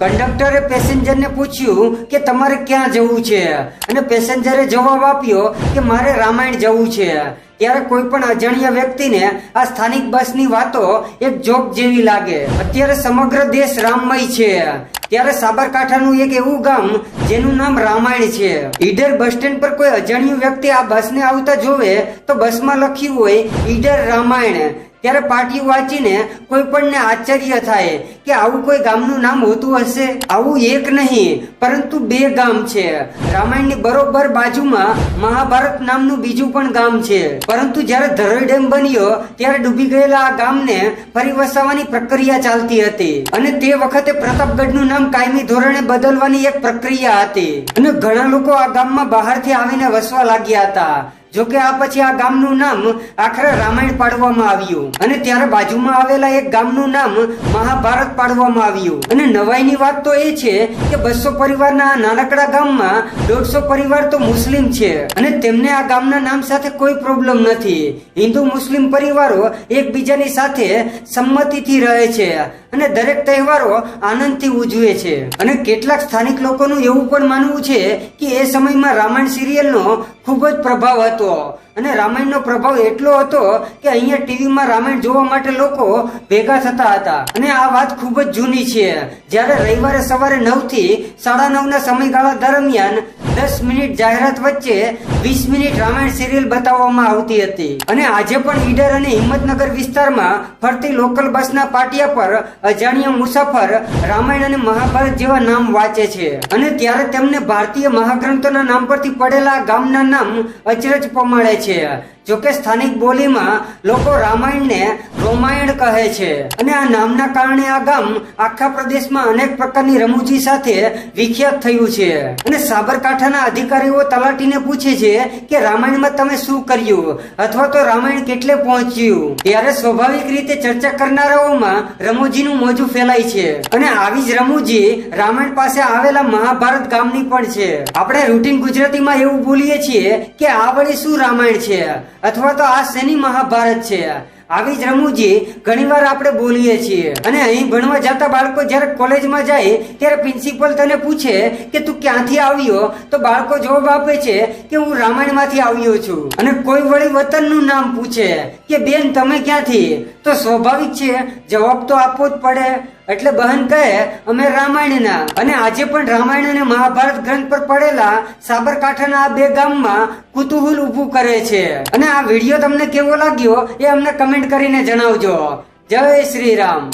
કંડક્ટરે પેસેન્જરને પૂછ્યું કે તમારે ક્યાં જવું છે? અને પેસેન્જરે જવાબ આપ્યો કે મારે રામાયણ જવું છે. ત્યારે કોઈ પણ અજાણ્યા વ્યક્તિને આ સ્થાનિક બસની વાતો એક જોક જેવી લાગે. અત્યારે સમગ્ર દેશ રામમય છે. ત્યારે સાબરકાંઠાનું એક એવું ગામ જેનું નામ રામાયણ છે. ઈડર બસ સ્ટેન્ડ પર કોઈ અજાણ્યું વ્યક્તિ આ બસને આવતા જોવે તો બસમાં લખ્યું હોય, ઈડર રામાયણ. ત્યારે પાટિયું વાંચીને કોઈ પણને આશ્ચર્ય થાય કે આવું કોઈ ગામનું નામ હોતું હશે? આવું એક નહીં, પરંતુ બે ગામ છે. રામાયણની બરોબર બાજુમાં મહાભારત નામનું બીજું પણ ગામ છે. પરંતુ જ્યારે ધરોઈ ડેમ બન્યો, ત્યારે ડૂબી ગયેલા આ ગામને ફરી વસાવવાની પ્રક્રિયા ચાલતી હતી. અને તે વખતે પ્રતાપગઢનું નામ કાયમી ધોરણે બદલવાની એક પ્રક્રિયા હતી. અને ઘણા લોકો આ ગામમાં બહારથી આવીને વસવા લાગ્યા હતા. જો કે આ પછી આ ગામનું નામ આખરે રામાયણ પાડવામાં આવ્યું. અને ત્યારે બાજુમાં આવેલા એક ગામનું નામ મહાભારત પાડવામાં આવ્યું. અને નવાઈની વાત તો એ છે કે બસો પરિવારના આ નાનકડા ગામમાં દોઢસો પરિવાર તો મુસ્લિમ છે. અને તેમને આ ગામના નામ સાથે કોઈ પ્રોબ્લેમ નથી. હિન્દુ મુસ્લિમ પરિવારો એકબીજાની સાથે સંમતિથી રહે છે. અને દરેક તહેવારો આનંદથી ઉજવે છે. અને કેટલાક સ્થાનિક લોકોનું એવું પણ માનવું છે કે એ સમયમાં રામાયણ સિરિયલનો ખૂબ જ પ્રભાવ હતો. અને રામાયણનો પ્રભાવ એટલો હતો કે અહીંયા ટીવીમાં રામાયણ જોવા માટે લોકો ભેગા થતા હતા. અને આ વાત ખૂબ જ જૂની છે. જ્યારે રવિવારે સવારે નવથી સાડા નવ ના સમયગાળા દરમિયાન દસ મિનિટ જાહેરાત વચ્ચે વીસ મિનિટ રામાયણ સિરિયલ બતાવવામાં આવતી હતી. અને આજે પણ ઈડર અને હિંમતનગર વિસ્તારમાં ફરતી લોકલ બસના પાટિયા પર અજાણ્યા મુસાફર રામાયણ અને મહાભારત જેવા નામ વાંચે છે. અને ત્યારે તેમને ભારતીય મહાગ્રંથોના નામ પરથી પડેલા ગામના નામ અચરજ પમાડે છે. જોકે સ્થાનિક બોલીમાં લોકો રામાયણને રોમાયણ કહે છે. અને આ નામના કારણે આ ગામ આખા પ્રદેશમાં અનેક પ્રકારની રમૂજી સાથે વિખ્યાત થયું છે. અને સાબરકાંઠાના અધિકારીઓ તલાટીને પૂછે છે કે રામાયણમાં તમે શું કર્યું? અથવા તો રામાયણ કેટલે પહોંચ્યું? ત્યારે સ્વાભાવિક રીતે ચર્ચા કરનારાઓમાં રમૂજીનું મોજું ફેલાય છે. અને આવી જ રમૂજી રામાયણ પાસે આવેલા મહાભારત ગામની પણ છે. આપણે રૂટીન ગુજરાતીમાં એવું બોલીએ છીએ કે આ વળી શું રામાયણ છે? અથવા તો આ શેની મહાભારત છે આવી જ રમૂજી ઘણીવાર આપણે બોલીએ છીએ. અને અહીં ભણવા જતા બાળકો જ્યારે કોલેજમાં જાય, ત્યારે પ્રિન્સિપલ તને પૂછે કે તું ક્યાંથી આવ્યો? તો બાળકો જવાબ આપે છે કે હું રામાયણમાંથી આવ્યો છું. અને કોઈ વળી વતનનું નામ પૂછે કે બેન, તમે ક્યાંથી? તો સ્વાભાવિક છે, જવાબ તો આપવો જ પડે. એટલે બહેન કહે, અમે રામાયણના. અને આજે પણ રામાયણ અને મહાભારત ગ્રંથ પર પડેલા સાબરકાંઠાના આ બે ગામમાં કુતુહુલ ઊભું કરે છે. અને આ વીડિયો તમને કેવો લાગ્યો એ અમને કમેન્ટ કરીને જણાવજો. જય શ્રી રામ.